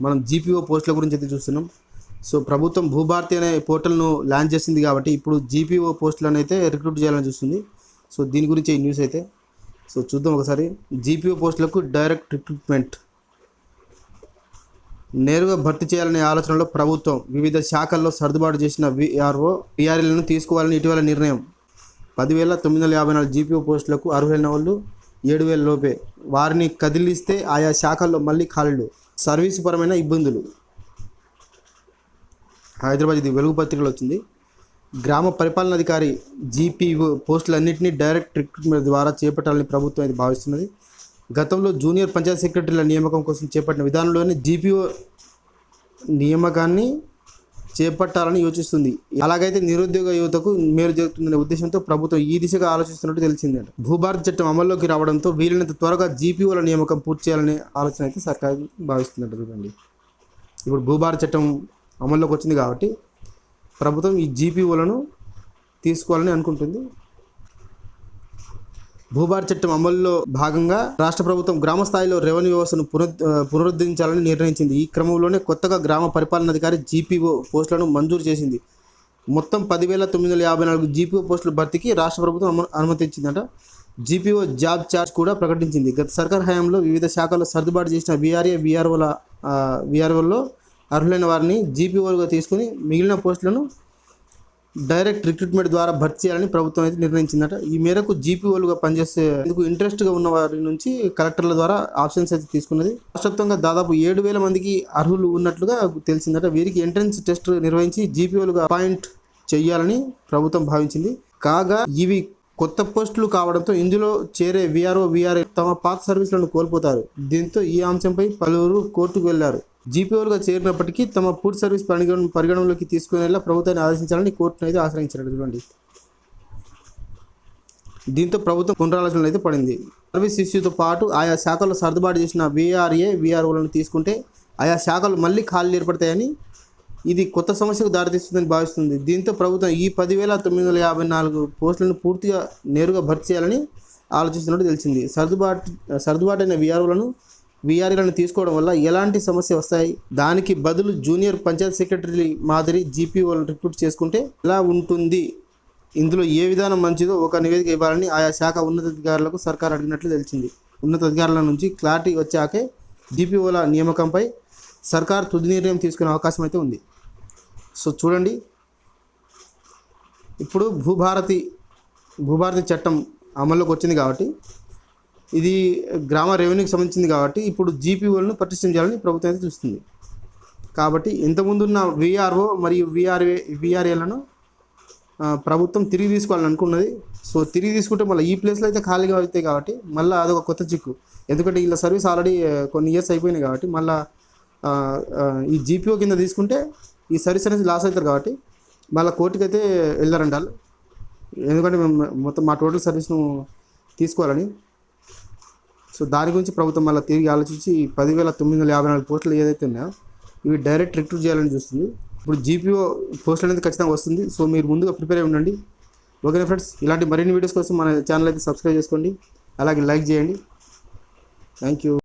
మనం జీపీఓ పోస్టుల గురించి అయితే చూస్తున్నాం. సో ప్రభుత్వం భూభారతి అనే పోర్టల్ను లాంచ్ చేసింది కాబట్టి ఇప్పుడు జీపీఓ పోస్టులను అయితే రిక్రూట్ చేయాలని చూస్తుంది. సో దీని గురించి ఈ న్యూస్ అయితే. సో చూద్దాం ఒకసారి. జీపీఓ పోస్టులకు డైరెక్ట్ రిక్రూట్మెంట్. నేరుగా భర్తీ చేయాలనే ఆలోచనలో ప్రభుత్వం వివిధ శాఖల్లో సర్దుబాటు చేసిన విఆర్ఓ పీఆర్ఎల్లను తీసుకోవాలని ఇటీవల నిర్ణయం. పదివేల తొమ్మిది వందల యాభై నాలుగు జీపీఓ పోస్టులకు అర్హులైన వాళ్ళు ఏడు వేల లోపే. వారిని కదిలిస్తే ఆయా శాఖల్లో మళ్ళీ ఖాళీలు. సర్వీసు పరమైన ఇబ్బందులు. హైదరాబాద్ ఇది వెలుగు పత్రికలో వచ్చింది. గ్రామ పరిపాలనాధికారి జీపీఓ పోస్టులన్నింటినీ డైరెక్ట్ రిక్రూట్మెంట్ ద్వారా చేపట్టాలని ప్రభుత్వం ఇది భావిస్తున్నది. గతంలో జూనియర్ పంచాయత్ సెక్రటరీల నియామకం కోసం చేపట్టిన విధానంలోనే జీపీఓ నియామకాన్ని చేపట్టాలని యోచిస్తుంది. అలాగైతే నిరుద్యోగ యువతకు మేలు జరుగుతుందనే ఉద్దేశంతో ప్రభుత్వం ఈ దిశగా ఆలోచిస్తున్నట్టు తెలిసిందట భూభారత్ చట్టం అమల్లోకి రావడంతో వీలైనంత త్వరగా జీపీఓల నియామకం పూర్తి చేయాలనే ఆలోచన అయితే సర్కార్ భావిస్తుందట చూడండి ఇప్పుడు భూభారతి చట్టం అమల్లోకి వచ్చింది కాబట్టి ప్రభుత్వం ఈ జీపీఓలను తీసుకోవాలని అనుకుంటుంది. భూభార చట్టం అమలులో భాగంగా రాష్ట్ర ప్రభుత్వం గ్రామ స్థాయిలో రెవెన్యూ వ్యవస్థను పునరు పునరుద్ధరించాలని నిర్ణయించింది. ఈ క్రమంలోనే కొత్తగా గ్రామ పరిపాలనాధికారి జీపీఓ పోస్టులను మంజూరు చేసింది. మొత్తం పదివేల తొమ్మిది వందల యాభై నాలుగు జీపీఓ పోస్టుల భర్తీకి రాష్ట్ర ప్రభుత్వం అనుమతించిందట. జీపీఓ జాబ్ చార్జ్ కూడా ప్రకటించింది. గత సర్కార్ హయాంలో వివిధ శాఖల్లో సర్దుబాటు చేసిన వీఆర్ఏ వీఆర్ఓల వీఆర్ఓల్లో అర్హులైన వారిని జీపీఓలుగా తీసుకుని మిగిలిన పోస్టులను డైరెక్ట్ రిక్రూట్మెంట్ ద్వారా భర్తీ చేయాలని ప్రభుత్వం అయితే నిర్ణయించిందట. ఈ మేరకు జీపీఓలుగా పనిచేసే ఇందుకు ఇంట్రెస్ట్గా ఉన్న వారి నుంచి కలెక్టర్ల ద్వారా ఆప్షన్స్ అయితే తీసుకున్నది. రాష్ట్రవ్యాప్తంగా దాదాపు ఏడు వేల మందికి అర్హులు ఉన్నట్లుగా తెలిసిందట. వీరికి ఎంట్రన్స్ టెస్ట్ నిర్వహించి జీపీఓలుగా అపాయింట్ చేయాలని ప్రభుత్వం భావించింది. కాగా ఇవి కొత్త పోస్టులు కావడంతో ఇందులో చేరే వీఆర్ఓ వీఆర్ఏ తమ పాత సర్వీసులను కోల్పోతారు. దీంతో ఈ అంశంపై పలువురు కోర్టుకు వెళ్ళారు. జీపీఓలుగా చేరినప్పటికీ తమ పూర్తి సర్వీస్ పరిగణ పరిగణనలోకి తీసుకునేలా ప్రభుత్వాన్ని ఆదేశించాలని కోర్టును అయితే ఆశ్రయించారు. చూడండి దీంతో ప్రభుత్వం పునరాలోచనలు అయితే పడింది. సర్వీస్ ఇష్యూతో పాటు ఆయా శాఖల్లో సర్దుబాటు చేసిన వీఆర్ఏ వీఆర్ఓలను తీసుకుంటే ఆయా శాఖలు మళ్ళీ ఖాళీలు ఏర్పడతాయని ఇది కొత్త సమస్యకు దారితీస్తుందని భావిస్తుంది. దీంతో ప్రభుత్వం ఈ పదివేల తొమ్మిది వందల యాభై నాలుగు పోస్టులను పూర్తిగా నేరుగా భర్తీ చేయాలని ఆలోచిస్తున్నట్టు తెలిసింది. సర్దుబాటు సర్దుబాటైన వీఆర్ఓలను వీఆర్ఏలను తీసుకోవడం వల్ల ఎలాంటి సమస్య వస్తాయి? దానికి బదులు జూనియర్ పంచాయత్ సెక్రటరీ మాదిరి జీపీఓలను రిక్రూట్ చేసుకుంటే ఎలా ఉంటుంది? ఇందులో ఏ విధానం మంచిదో ఒక నివేదిక ఇవ్వాలని ఆయా శాఖ ఉన్నతాధికారులకు సర్కార్ అడిగినట్లు తెలిసింది. ఉన్నతాధికారుల నుంచి క్లారిటీ వచ్చాకే జీపీఓల నియామకంపై సర్కార్ తుది నిర్ణయం తీసుకునే అవకాశం అయితే ఉంది. సో చూడండి. ఇప్పుడు భూభారతి భూభారతి చట్టం అమల్లోకి వచ్చింది కాబట్టి ఇది గ్రామ రెవెన్యూకి సంబంధించింది కాబట్టి ఇప్పుడు జీపీఓలను పటిష్టం చేయాలని ప్రభుత్వం అయితే చూస్తుంది. కాబట్టి ఇంతకుముందు ఉన్న విఆర్ఓ మరియు విఆర్ఏ విఆర్ఏలను ప్రభుత్వం తిరిగి తీసుకోవాలని అనుకున్నది. సో తిరిగి తీసుకుంటే మళ్ళీ ఈ ప్లేస్లో అయితే ఖాళీగా అవుతాయి కాబట్టి మళ్ళీ అదొక కొత్త చిక్కు. ఎందుకంటే వీళ్ళ సర్వీస్ ఆల్రెడీ కొన్ని ఇయర్స్ అయిపోయినాయి కాబట్టి మళ్ళీ ఈ జీపీఓ కింద తీసుకుంటే ఈ సర్వీస్ అనేది లాస్ అవుతారు కాబట్టి మళ్ళీ కోర్టుకి అయితే వెళ్ళారండి వాళ్ళు. ఎందుకంటే మేము మొత్తం మా టోటల్ సర్వీస్ను తీసుకోవాలని. సో దాని గురించి ప్రభుత్వం మళ్ళీ తిరిగి ఆలోచించి పదివేల తొమ్మిది వందల యాభై నాలుగు పోస్టులు ఏదైతే ఉన్నాయో ఇవి డైరెక్ట్ రిక్రూట్ చేయాలని చూస్తుంది. ఇప్పుడు జీపీఓ పోస్ట్ అనేది ఖచ్చితంగా వస్తుంది. సో మీరు ముందుగా ప్రిపేర్ అయి ఉండండి. ఓకే ఫ్రెండ్స్ ఇలాంటి మరిన్ని వీడియోస్ కోసం మన ఛానల్ అయితే సబ్స్క్రైబ్ చేసుకోండి. అలాగే లైక్ చేయండి. Thank you